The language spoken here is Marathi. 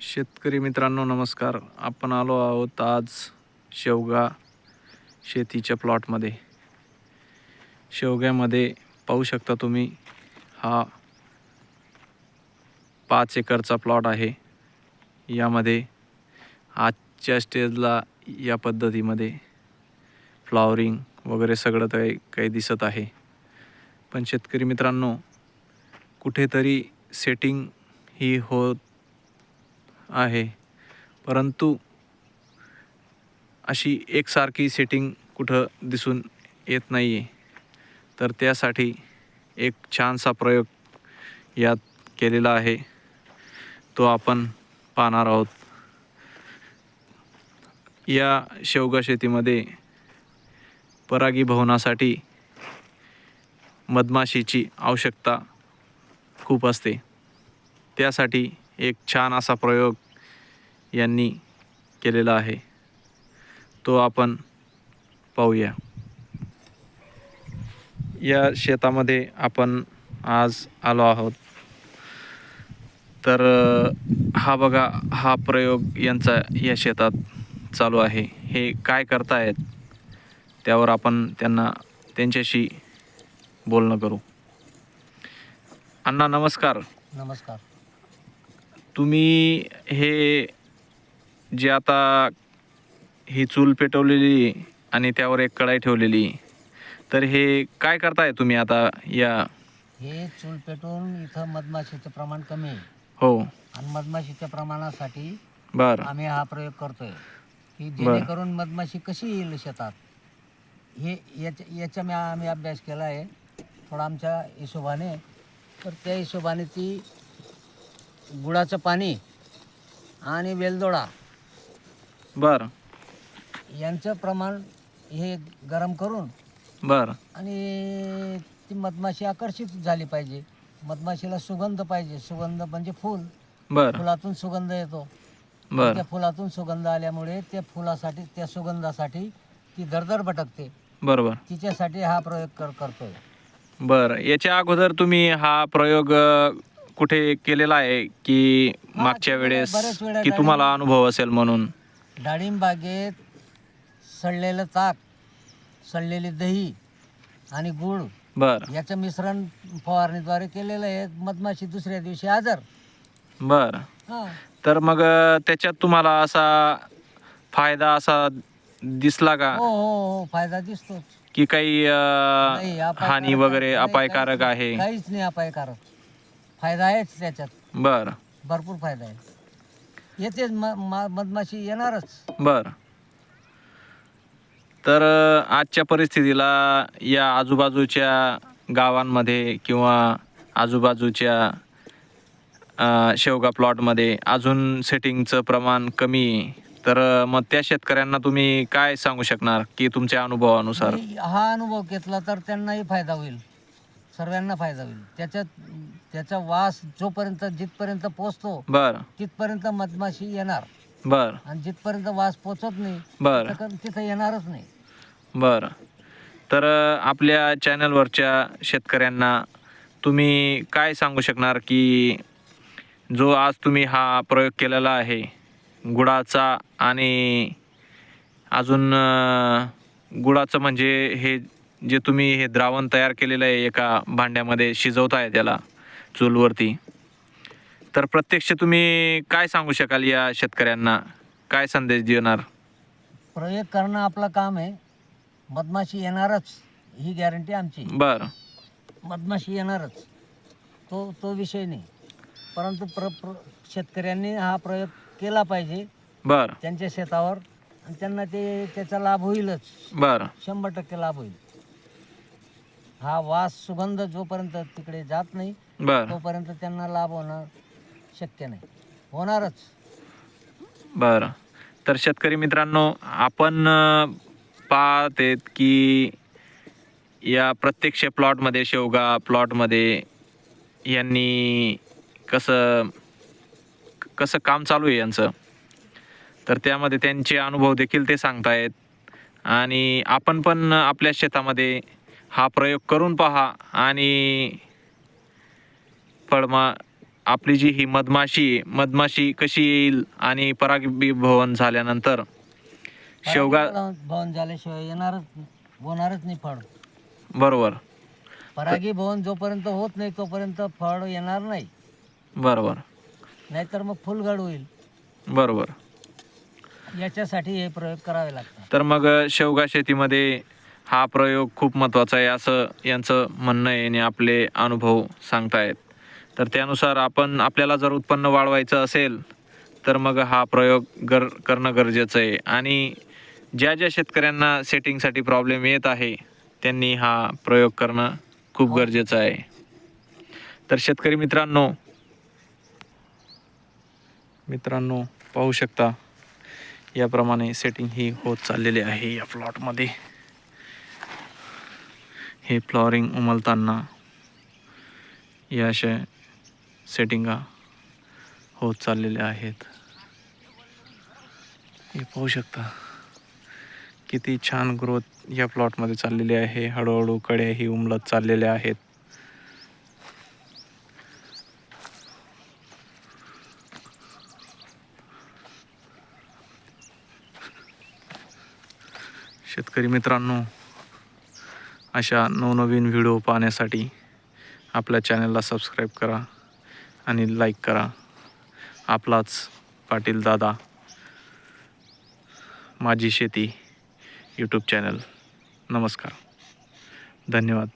शेतकरी मित्रांनो नमस्कार. आपण आलो आहोत आज शेवगा शेतीच्या प्लॉटमध्ये. शेवग्यामध्ये पाहू शकता तुम्ही हा पाच एकरचा प्लॉट आहे. यामध्ये आजच्या स्टेजला या पद्धतीमध्ये फ्लॉवरिंग वगैरे सगळं काही काही दिसत आहे. पण शेतकरी मित्रांनो कुठेतरी सेटिंग ही होत आहे. परंतु अशी एकसारखी सेटिंग कुठं दिसून येत नाही आहे तर त्यासाठी एक छानसा प्रयोग यात केलेला आहे. तो आपण पाहणार आहोत. या शेवगा शेतीमध्ये परागीभवनासाठी मधमाशीची आवश्यकता खूप असते. त्यासाठी एक छान असा प्रयोग यांनी केलेला आहे. तो आपण पाहूया. या शेतामध्ये आपण आज आलो आहोत. तर हा बघा हा प्रयोग यांचा या शेतात चालू आहे. हे काय करतायत त्यावर आपण त्यांना त्यांच्याशी बोलणं करू. अण्णा नमस्कार. नमस्कार. तुम्ही हे जे आता ही चूल पेटवलेली आणि त्यावर एक कढाई ठेवलेली तर हे काय करताय तुम्ही आता या? हे चूल पेटून इथं मधमाशीचं प्रमाण कमी आहे. हो. आणि मधमाशीच्या प्रमाणासाठी बर. आम्ही हा प्रयोग करतोय की जेणेकरून मधमाशी कशी येईल शेतात? हे याच्या याचा मी आम्ही अभ्यास केला आहे. थोडा आमच्या हिशोबाने. तर त्या हिशोबाने ती गुळाचं पाणी आणि वेलदोडा. बर. यांचं प्रमाण हे गरम करून बर. आणि ती मधमाशी आकर्षित झाली पाहिजे. मधमाशीला सुगंध पाहिजे. सुगंध म्हणजे फुल. बर. फुलातून सुगंध येतो. बर. त्या फुलातून सुगंध आल्यामुळे त्या फुलासाठी त्या सुगंधासाठी ती दरदर भटकते. बरोबर. तिच्यासाठी हा प्रयोग कर करतोय. बर. याच्या अगोदर तुम्ही हा प्रयोग अ, कुठे केलेला आहे की मागच्या. वेळेस बऱ्याच वेळा की तुम्हाला अनुभव असेल म्हणून? डाळिंब बागेत सडलेलं ताक सडलेली दही आणि गूळ बर. याचं मिश्रण फवारणीद्वारे केलेलं आहे. मधमाशी दुसऱ्या दिवशी हजर बर. हां. तर मग अ, त्याच्यात तुम्हाला असा फायदा असा दिसला का? हो हो हो फायदा दिसतोच. की काही अ, नाही, अपायकारक हानी वगैरे नाही, अपायकारक आहे नाही, काहीच नाही अपायकारक. फायदा आहेच त्याच्यात. बर. भरपूर फायदा आहे. येतेच म मा- मधमाशी येणारच. बर. तर अ, आजच्या परिस्थितीला या आजूबाजूच्या गावांमध्ये किंवा आजूबाजूच्या अ, शेवगा प्लॉटमध्ये अजून सेटिंगचं प्रमाण कमी आहे. तर अ, मग त्या शेतकऱ्यांना तुम्ही काय सांगू शकणार की तुमच्या अनुभवानुसार? मी हा अनुभव घेतला तर त्यांनाही फायदा होईल. सर्वांना फायदा होईल. त्याच्यात त्याचा वास जोपर्यंत जिथपर्यंत पोचतो बर. तिथपर्यंत मधमाशी येणार. बर. आणि जिथपर्यंत वास पोचत नाही बर. तिथं तिथं येणारच नाही. बर. तर अ, आपल्या चॅनलवरच्या शेतकऱ्यांना तुम्ही काय सांगू शकणार की जो आज तुम्ही हा प्रयोग केलेला आहे गुळाचा आणि अजून अ, गुळाचं म्हणजे हे जे तुम्ही हे द्रावण तयार केलेलं आहे एका भांड्यामध्ये शिजवताय त्याला चूलवरती. तर प्रत्यक्ष तुम्ही काय सांगू शकाल या शेतकऱ्यांना? काय संदेश देणार? प्रयोग करणं आपलं काम आहे. मधमाशी येणारच ही गॅरंटी आमची. बर. मधमाशी येणारच. तो तो विषय नाही. परंतु प्र, प्र शेतकऱ्यांनी हा प्रयोग केला पाहिजे. बर. त्यांच्या शेतावर. आणि त्यांना ते त्याचा लाभ होईलच. बर. शंभर टक्के लाभ होईल. हा वास सुगंध जोपर्यंत तिकडे जात नाही बर. तोपर्यंत त्यांना लाभ होणं शक्य नाही. होणारच. बरं. तर शेतकरी मित्रांनो आपण अ, पाहतेत की या प्रत्यक्ष प्लॉटमध्ये शेवगा प्लॉटमध्ये यांनी कसं कसं काम चालू आहे यांचं? तर त्यामध्ये त्यांचे अनुभव देखील ते सांगतायत. आणि आपण पण आपल्या शेतामध्ये हा प्रयोग करून पहा आणि फळमा आपली जी ही मधमाशी मधमाशी कशी येईल आणि परागीभवन झाल्यानंतर? शेवगा भवन झाल्याशिवाय येणारच होणारच नाही फळ. बरोबर. परागी भवन जोपर्यंत होत नाही तोपर्यंत फळ येणार नाही. बरोबर. नाहीतर मग फुलगड होईल. बरोबर. याच्यासाठी हे प्रयोग करावे लागतात. तर मग शेवगा शेतीमध्ये हा प्रयोग खूप महत्त्वाचा आहे असं यांचं म्हणणं आहे आणि आपले अनुभव सांगतायत. तर त्यानुसार आपण आपल्याला जर उत्पन्न वाढवायचं असेल तर मग हा प्रयोग गर करणं गरजेचं आहे. आणि ज्या ज्या शेतकऱ्यांना सेटिंगसाठी प्रॉब्लेम येत आहे त्यांनी हा प्रयोग करणं खूप गरजेचं आहे. तर शेतकरी मित्रांनो मित्रांनो पाहू शकता याप्रमाणे सेटिंग ही होत चाललेली आहे या प्लॉटमध्ये हे फ्लॉरिंग उमलताना या अशा सेटिंगा होत चाललेल्या आहेत. हे पाहू शकता. किती छान ग्रोथ या प्लॉटमध्ये चाललेली आहे. हळूहळू कड्याही उमलत चाललेल्या आहेत. शेतकरी मित्रांनो अशा नवनवीन व्हिडिओ पाहण्यासाठी आपल्या चॅनलला सबस्क्राईब करा. आणि लाईक करा. आपलाच पाटील दादा. माझी शेती यूट्यूब चॅनल नमस्कार. धन्यवाद.